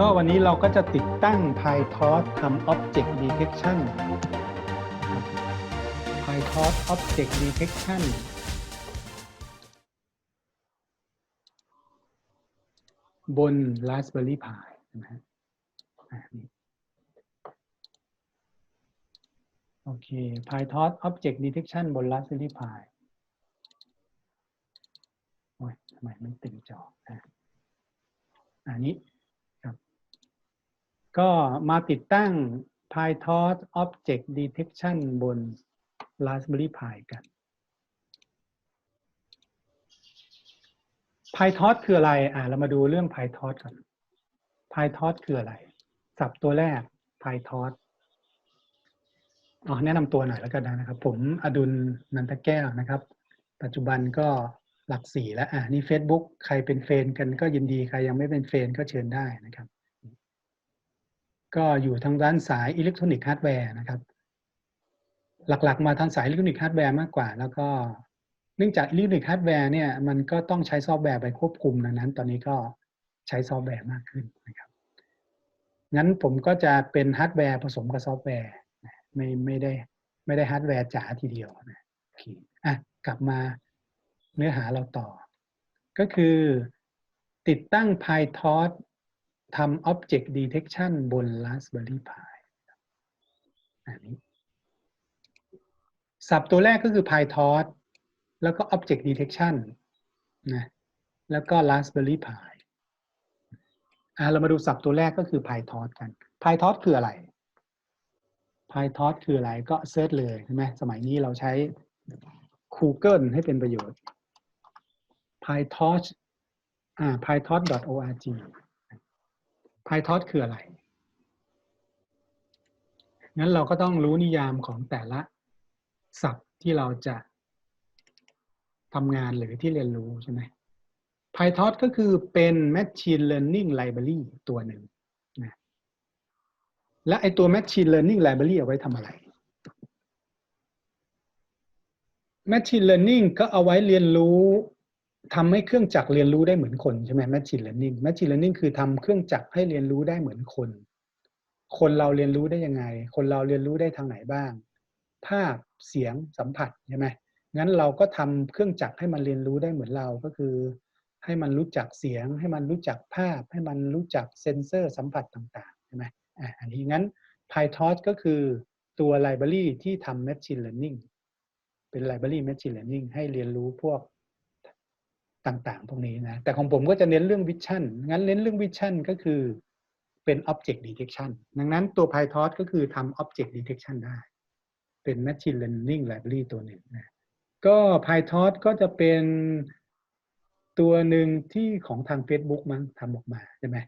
ก็วันนี้เราก็จะติดตั้ง PyTorch ทำ Object Detection PyTorch Object Detection บน Raspberry Pi นะฮะนี่โอเค PyTorch Object Detection บน Raspberry Pi โอ้ยทำไมไม่เต็มจออะอันนี้ ก็มาติดตั้ง PyTorch Object Detection บน Raspberry Pi กัน PyTorch คืออะไร อ่าเรามาดูเรื่อง PyTorch ก่อน PyTorch คืออะไรศัพท์ตัวแรก PyTorch อ๋อแนะนำตัวหน่อยแล้วกันนะครับ ผมอดุลนันทแก้วนะครับ ปัจจุบันก็หลักสี่แล้ว อ่านี่ Facebook ใครเป็นเฟนกันก็ยินดี ใครยังไม่เป็นเฟนก็เชิญได้นะครับ ก็อยู่ทางด้านสายอิเล็กทรอนิกส์ฮาร์ดแวร์นะครับ หลักๆ มาทางสายอิเล็กทรอนิกส์ฮาร์ดแวร์มากกว่า แล้วก็เนื่องจากอิเล็กทรอนิกส์ฮาร์ดแวร์เนี่ยมันก็ต้องใช้ซอฟต์แวร์ไปควบคุมดังนั้น ตอนนี้ก็ใช้ซอฟต์แวร์มากขึ้นนะครับ งั้นผมก็จะเป็นฮาร์ดแวร์ผสมกับซอฟต์แวร์ไม่ไม่ได้ไม่ได้ฮาร์ดแวร์จ๋าทีเดียวนะโอเคอะกลับมาเนื้อหาเราต่อ ก็คือติดตั้ง PyTorch ทำ Object Detection บน Raspberry Pi อันนี้ศัพท์ตัวแรกก็คือ PyTorch แล้วก็ Object Detection นะแล้วก็ Raspberry Pi อ่าเรามาดูศัพท์ตัวแรกก็คือ PyTorch กัน PyTorch คืออะไร PyTorch คืออะไรก็เซิร์ชเลยใช่ไหมสมัยนี้เราใช้ Google ให้เป็นประโยชน์ PyTorch อ่า pytorch.org PyTorch คืออะไร งั้นเราก็ต้องรู้นิยามของแต่ละศัพท์ที่เราจะทำงานหรือที่เรียนรู้ใช่ไหม PyTorch ก็คือเป็น Machine Learning Library ตัวหนึ่งนะและไอตัว Machine Learning Library เอาไว้ทำอะไร Machine Learning ก็เอาไว้เรียนรู้ ทำให้เครื่องจักรเรียนรู้ได้เหมือนคนใช่ไหม Machine Learning Machine Learning คือทำเครื่องจักรให้เรียนรู้ได้เหมือนคน คนเราเรียนรู้ได้ยังไง คนเราเรียนรู้ได้ทางไหนบ้าง ภาพเสียงสัมผัสใช่ไหมงั้นเราก็ทำเครื่องจักรให้มันเรียนรู้ได้เหมือนเราก็คือ ให้มันรู้จักเสียง ให้มันรู้จักภาพ ให้มันรู้จักเซนเซอร์สัมผัสต่างๆใช่ไหมอะอันนี้งั้น PyTorch ก็คือตัว library ที่ทำ Machine Learning เป็น library Machine Learning ให้เรียนรู้พวก ต่างๆ พวกนี้นะแต่ของผมก็จะเน้นเรื่องวิชั่นงั้นเน้นเรื่องวิชั่นก็คือเป็น object detection ดังนั้นตัว PyTorch ก็คือทำ object detection ได้ เป็น machine learning library ตัวหนึ่งนะก็ PyTorch ก็จะเป็นตัวหนึ่งที่ของทาง Facebook มั้งทำออกมาใช่ไหม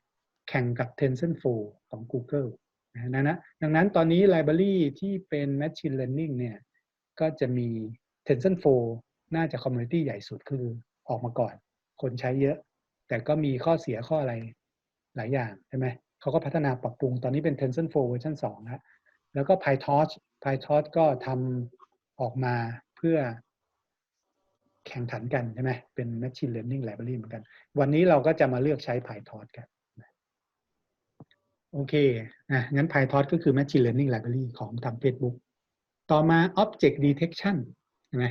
แข่งกับ TensorFlow ของ Google นะนะดังนั้นตอนนี้ library ที่เป็น machine learning เนี่ยก็จะมี TensorFlow น่าจะ community ใหญ่สุดคือ ออกมาก่อน คนใช้เยอะ แต่ก็มีข้อเสียข้ออะไรหลายอย่างใช่ไหมเขาก็พัฒนาปรับปรุงตอนนี้เป็น TensorFlow เวอร์ชัน2แล้วแล้วก็ PyTorch PyTorch ก็ทำออกมาเพื่อแข่งขันกันใช่ไหมเป็น Machine Learning Library เหมือนกัน วันนี้เราก็จะมาเลือกใช้ PyTorch กันโอเคนะงั้น PyTorch ก็คือ Machine Learning Library ของทาง Facebook ต่อมา Object Detection ใช่ไหม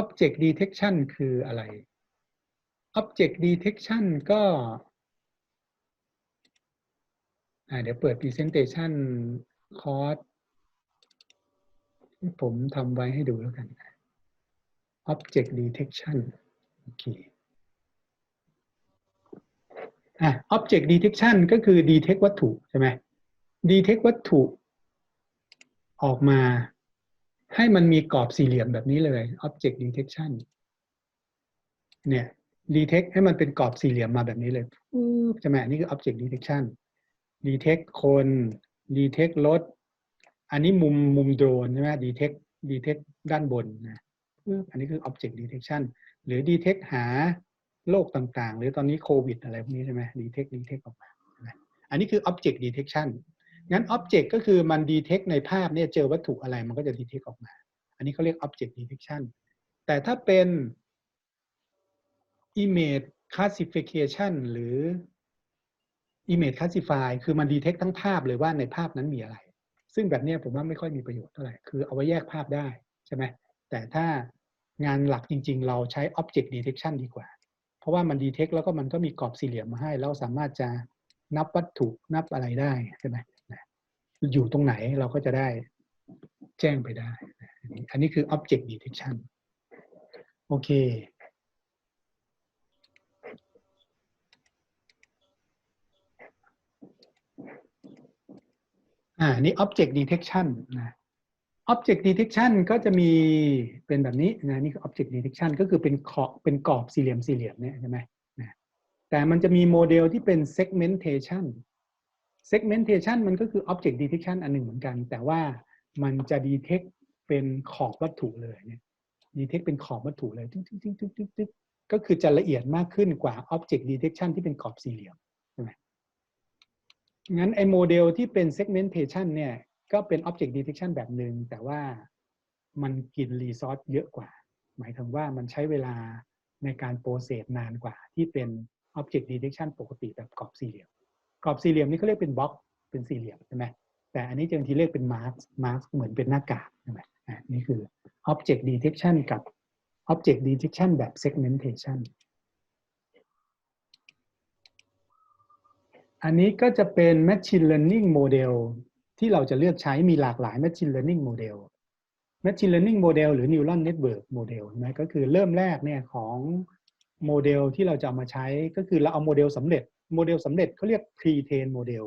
Object Detection คืออะไร Object Detection ก็เดี๋ยวเปิด Presentation คอร์สที่ผมทำไว้ให้ดูแล้วกัน Object Detection โอเคอะ Object Detection ก็คือ detect วัตถุใช่ไหม detect วัตถุ ออกมาให้มันมีกรอบสี่เหลี่ยมแบบนี้เลย Object Detection เนี่ย detect ให้มันเป็นกรอบสี่เหลี่ยมมาแบบนี้เลยปุ๊บใช่ไหมนี่คือ Object Detection detect คน detect รถ อันนี้มุมมุมโดรนใช่ไหม detect detect ด้านบนนะอันนี้คือ object detection หรือ detect หาโรคต่างๆ หรือตอนนี้โควิดอะไรพวกนี้ใช่ไหม detect detect ออกมาอันนี้คือ object detection งั้น object ก็คือมัน detect ในภาพเนี่ยเจอวัตถุอะไรมันก็จะ detect ออกมา อันนี้เขาเรียก object detection แต่ถ้าเป็น image classification หรือ image classify คือมัน detect ทั้งภาพเลยว่าในภาพนั้นมีอะไร ซึ่งแบบนี้ผมว่าไม่ค่อยมีประโยชน์เท่าไหร่ คือเอาไว้แยกภาพได้ใช่ไหม แต่ถ้างานหลักจริง ๆ เราใช้ object detection ดีกว่า เพราะว่ามัน detect แล้วก็มันก็มีกรอบสี่เหลี่ยมมาให้แล้วสามารถจะนับวัตถุนับอะไรได้ใช่ไหมอยู่ตรงไหนเราก็จะได้แจ้งไปได้นะอันนี้อันนี้คือ object detection โอเค อ่านี่ object detection นะ object detection ก็จะมีเป็นแบบนี้นะนี่คือ object detection ก็คือเป็นขอบเป็นกรอบสี่เหลี่ยมสี่เหลี่ยมเนี่ยใช่ไหมนะแต่มันจะมีโมเดลที่เป็น segmentation segmentation มันก็คือ object detection อันหนึ่งเหมือนกัน แต่ว่ามันจะ detect เป็นขอบวัตถุเลยเนี่ย detect เป็นขอบวัตถุเลยตึ๊กตึ๊กตึ๊กตึ๊กตึ๊กก็คือจะละเอียดมากขึ้นกว่า object detection ที่เป็นกรอบสี่เหลี่ยม งั้นไอ้โมเดลที่เป็น segmentation เนี่ย ก็เป็น object detection แบบหนึ่งแต่ว่ามันกิน resource เยอะกว่า หมายถึงว่ามันใช้เวลาในการโปรเซสนานกว่า ที่เป็น object detection ปกติแบบกรอบสี่เหลี่ยม กรอบสี่เหลี่ยมนี่เขาเรียกเป็นบล็อกเป็นสี่เหลี่ยมใช่ไหมแต่อันนี้จะบางทีเรียกเป็น mask mask เหมือนเป็นหน้ากากใช่ไหมอะนี่คือ object detection กับ object detection แบบ segmentation อันนี้ก็จะเป็น machine learning model ที่เราจะเลือกใช้มีหลากหลาย machine learning model machine learning model หรือ neural network model นะก็คือเริ่มแรกเนี่ยของโมเดลที่เราจะเอามาใช้ก็คือเราเอาโมเดลสำเร็จโมเดลสำเร็จเขาเรียก pre-train model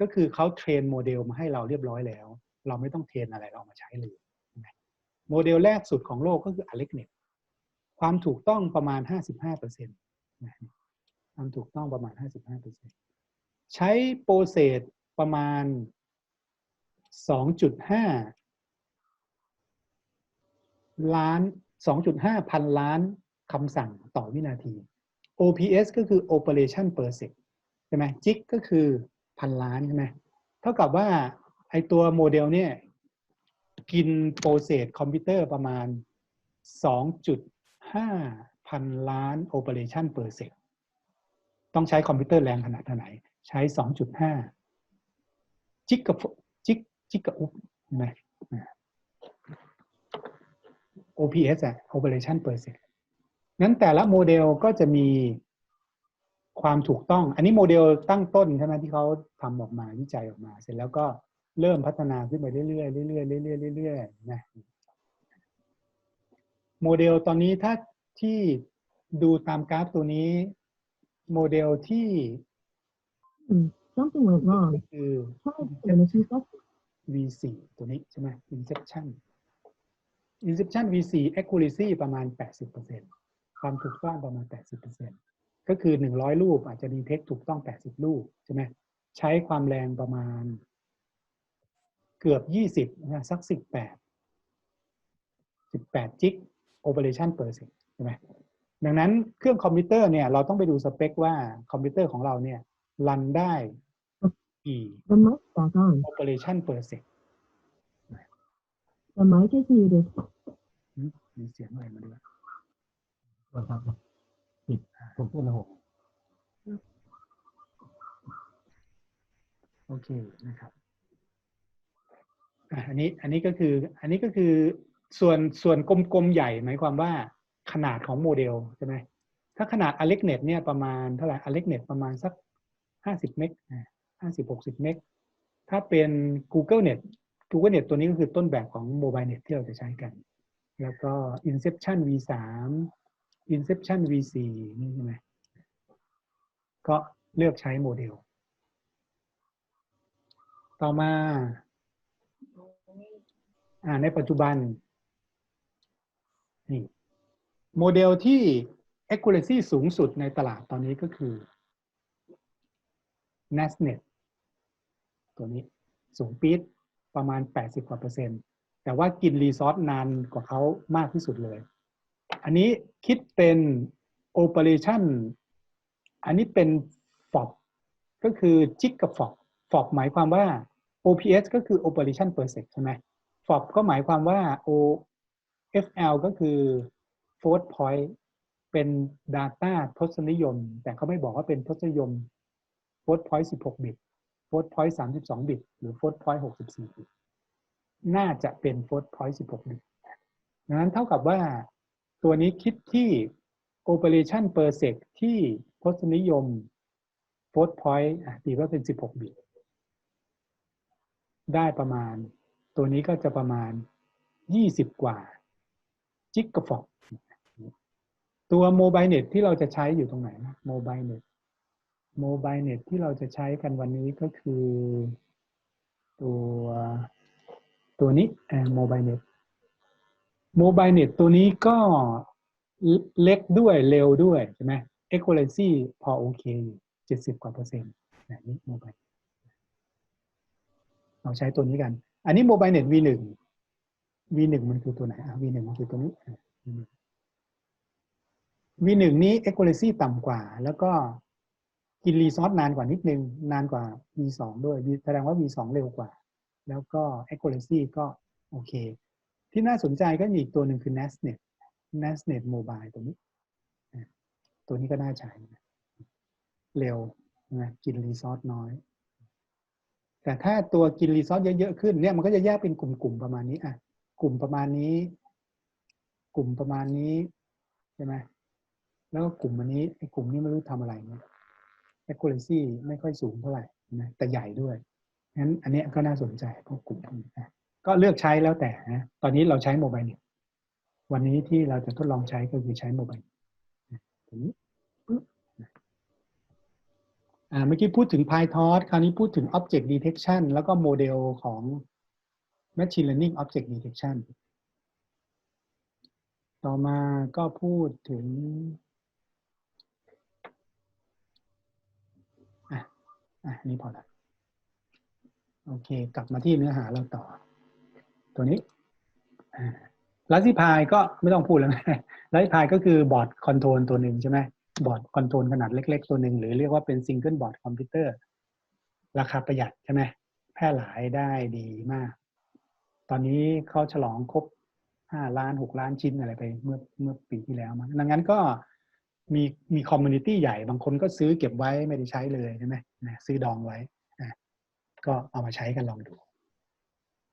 ก็คือเขาเทรนโมเดลมาให้เราเรียบร้อยแล้ว เราไม่ต้องเทรนอะไรเราเอามาใช้เลยโมเดลแรกสุดของโลกก็คือ AlexNet ความถูกต้องประมาณ 55%นะความถูกต้องประมาณ 55% ใช้โปรเซสประมาณ 2.5 ล้าน 2.5 พันล้านคำสั่งต่อวินาที OPS ก็คือ operation per sec ใช่ไหมจิกก็คือพันล้านใช่ไหมเท่ากับว่าไอตัวโมเดลเนี่ยกินโปรเซสคอมพิวเตอร์ประมาณ 2.5 พันล้าน operation per sec ต้องใช้คอมพิวเตอร์แรงขนาดไหน ใช้ 2.5 จิกกับจิกจิกกับอุปใช่ไหม OPS อะ operation per sec งั้นแต่ละโมเดลก็จะมีความถูกต้อง อันนี้โมเดลตั้งต้นใช่ไหมที่เขาทำออกมาวิจัยออกมา เสร็จแล้วก็เริ่มพัฒนาขึ้นไปเรื่อยๆเรื่อยๆเรื่อยๆเรื่อยๆนะโมเดลตอนนี้ถ้าที่ดูตามกราฟตัวนี้ โมเดลที่ Hmm, something went wrong. ก็คือ Try again if you got V4 ตัวนี้ใช่ไหม Inception Inception V4 accuracy ประมาณ 80%ความถูกต้องประมาณ 80%ก็คือ 100 รูปอาจจะดีเทคถูกต้อง 80 รูปใช่ไหมใช้ความแรงประมาณ เกือบ 20นะสัก 18 18 จิก operation per sec ใช่ไหมดังนั้นเครื่องคอมพิวเตอร์เนี่ยเราต้องไปดูสเปคว่าคอมพิวเตอร์ของเราเนี่ย รันได้กี่ the mic back on. operation per sec The mic is muted. อืมมีเสียงอะไรมาด้วยครับปิดผมพูดนะผมโอเคนะครับอะอันนี้อันนี้ก็คืออันนี้ก็คือส่วนส่วนกลมๆใหญ่หมายความว่าขนาดของโมเดลใช่ไหมถ้าขนาด AlexNet เนี่ยประมาณเท่าไหร่ AlexNet ประมาณสัก ห้าสิบเมกห้าสิบหกสิบเมก ถ้าเป็น Google Net Google Net ตัวนี้ก็คือต้นแบบของ Mobile Net ที่เราจะใช้กัน แล้วก็ Inception V3 Inception V4 นี่ใช่ไหมก็เลือกใช้โมเดล ต่อมาอ่าในปัจจุบันนี่โมเดลที่ accuracy สูงสุดในตลาดตอนนี้ก็คือ NASNet ตัวนี้สูงปี๊ดประมาณ 80 กว่าเปอร์เซ็นต์ แต่ว่ากินรีซอสนานกว่าเขามากที่สุดเลย อันนี้คิดเป็น operation อันนี้เป็น FOB ก็คือจิกกับ FOB FOB หมายความว่า OPS ก็คือ operation per sec ใช่ไหม FOB ก็หมายความว่า OFL ก็คือ forward point เป็น Data ทศนิยม แต่เขาไม่บอกว่าเป็นทศนิยม float point 16บิต float point 32บิต หรือ float point 64บิต น่าจะเป็น float point 16บิตดังนั้นเท่ากับว่าตัวนี้คิดที่ operation per sec ที่ทศนิยม float point อะตีว่าเป็น16บิต ได้ประมาณ ตัวนี้ก็จะประมาณ20กว่าจิกกะฟอกตัวโมบายเน็ตที่เราจะใช้อยู่ตรงไหนนะโมบายเน็ต โมบายเน็ตที่เราจะใช้กันวันนี้ก็คือ ตัวตัวนี้โมบายเน็ตโมบายเน็ตตัวนี้ก็เล็กด้วยเร็วด้วยใช่ไหม accuracy พอโอเคอยู่เจ็ดสิบกว่าเปอร์เซ็นต์แบบนี้โมบายเราใช้ตัวนี้กัน อันนี้โมบายเน็ต V1 V1 มันคือตัวไหนอะ V1 มันคือตัวนี้อะ V1 นี้ accuracy ต่ำกว่า แล้วก็ กินรีซอสนานกว่านิดนึง นานกว่า V2 ด้วยแสดงว่า V2 เร็วกว่า แล้วก็ accuracy ก็โอเค ที่น่าสนใจก็มีอีกตัวหนึ่งคือ Nestnet Nestnet Mobile ตัวนี้ ตัวนี้ก็น่าใช้ เร็วนะกินรีซอสน้อย แต่ถ้าตัวกินรีซอสเยอะๆขึ้นเนี่ยมันก็จะแยกเป็นกลุ่มๆประมาณนี้อะกลุ่มประมาณนี้ กลุ่มประมาณนี้ใช่ไหมแล้วก็กลุ่มอันนี้ไอ้กลุ่มนี้ไม่รู้ทำอะไรเนี่ย accuracy ไม่ค่อยสูงเท่าไหร่นะแต่ใหญ่ด้วยงั้นอันนี้ก็น่าสนใจพวกกลุ่มพวกนี้นะก็เลือกใช้แล้วแต่นะตอนนี้เราใช้โมบายเน็ตวันนี้ที่เราจะทดลองใช้ก็คือใช้โมบายนะตัวนี้ปึ๊บอ่าเมื่อกี้พูดถึง PyTorch คราวนี้พูดถึง Object Detection แล้วก็โมเดลของ Machine Learning Object Detection ต่อมาก็พูดถึง อะ อะนี่พอละโอเค กลับมาที่เนื้อหาเราต่อ ตัวนี้ลัซิพายก็ไม่ต้องพูดแล้วนะลัซิพายก็คือบอร์ดคอนโทรลตัวหนึ่งใช่ไหมบอร์ดคอนโทรลขนาดเล็ก ๆ ตัวหนึ่งหรือเรียกว่าเป็นซิงเกิลบอร์ดคอมพิวเตอร์ราคาประหยัดใช่ไหมแพร่หลายได้ดีมาก ตอนนี้เขาฉลองครบห้าล้านหกล้านชิ้นอะไรไปเมื่อเมื่อปีที่แล้วมั้งดังนั้นก็มีมีคอมมูนิตี้ใหญ่บางคนก็ซื้อเก็บไว้ไม่ได้ใช้เลยใช่ไหม นะซื้อดองไว้นะก็เอามาใช้กันลองดู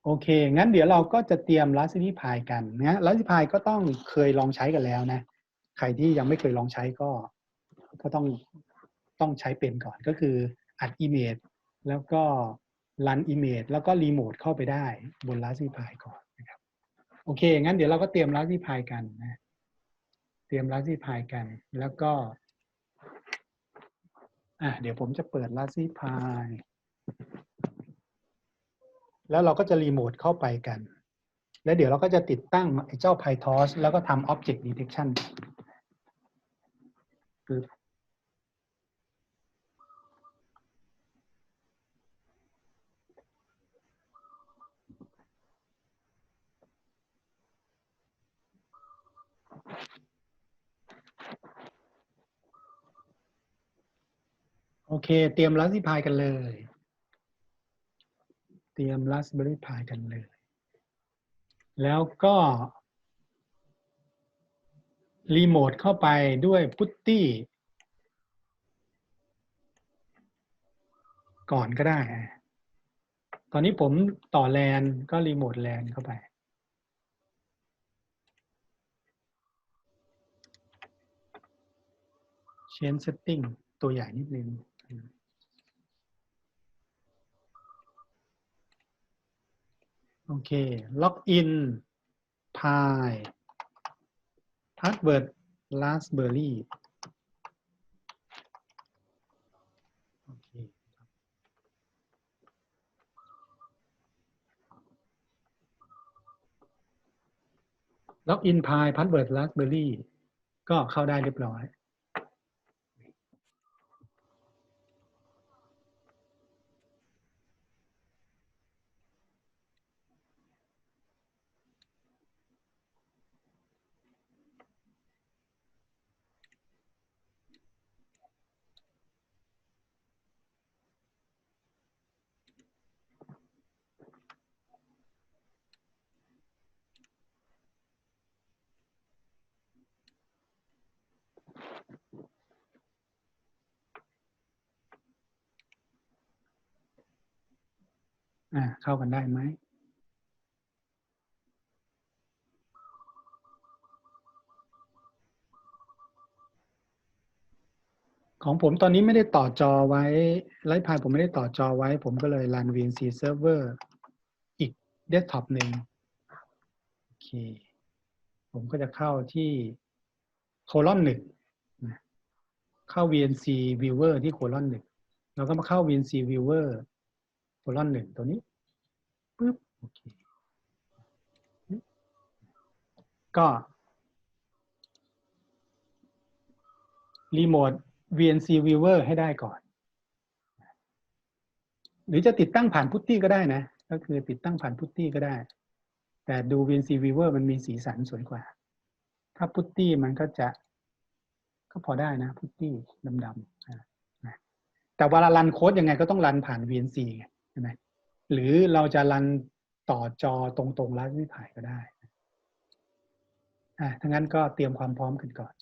โอเค งั้นเดี๋ยวเราก็จะเตรียม Raspberry Pi กันนะ Raspberry Pi ก็ต้องเคยลองใช้กันแล้วนะ ใครที่ยังไม่เคยลองใช้ก็ ก็ต้องต้องใช้เป็นก่อนก็คืออัด Image แล้วก็รัน Image แล้วก็รีโมทเข้าไปได้บน Raspberry Pi ก่อนนะครับ โอเค งั้นเดี๋ยวเราก็เตรียม Raspberry Pi กันนะ เตรียม Raspberry Pi กัน แล้วก็ อะเดี๋ยวผมจะเปิด Raspberry Pi แล้วเราก็จะรีโมทเข้าไปกัน แล้วเดี๋ยวเราก็จะติดตั้งไอ้เจ้า PyTorch แล้วก็ทำ Object Detection คือ โอเค เตรียม Raspberry Pi กันเลย เตรียม Raspberry Pi กันเลย แล้วก็ รีโมทเข้าไปด้วยพุตตี้ ก่อนก็ได้ ตอนนี้ผมต่อแลนก็รีโมทแลนเข้าไป Change Setting ตัวใหญ่นิดนึง โอเค ล็อกอินพายพาสเวิร์ดลาสเบอร์รี่โอเคล็อกอินพายพัสเวิร์ดลาสเบอร์รี่ก็เข้าได้เรียบร้อย อ่าเข้ากันได้ไหมของผมตอนนี้ไม่ได้ต่อจอไว้ไลฟ์พายผมไม่ได้ต่อจอไว้ ผมก็เลยรัน VNC Server อีกเดสก์ท็อปหนึ่งโอเค ผมก็จะเข้าที่โคลอนหนึ่งเข้า VNC Viewer ที่โคลอนหนึ่งแล้วก็มาเข้า VNC Viewer โคลอนหนึ่งตัวนี้ปึ๊บโอเคก็รีโมท VNC Viewer ให้ได้ก่อน หรือจะติดตั้งผ่านพุตตี้ก็ได้นะ ก็คือติดตั้งผ่านพุตตี้ก็ได้ แต่ดู VNC Viewer มันมีสีสันสวยกว่า ถ้าพุตตี้มันก็จะก็พอได้นะ พุตตี้ดำๆแต่เวลารันโค้ดยังไงก็ต้องรันผ่าน VNC ไง ใช่ไหมหรือเราจะรันต่อจอตรงๆแล้วไม่ถ่ายก็ได้อ่าทั้างนั้นก็เตรียมความพร้อมกันก่อน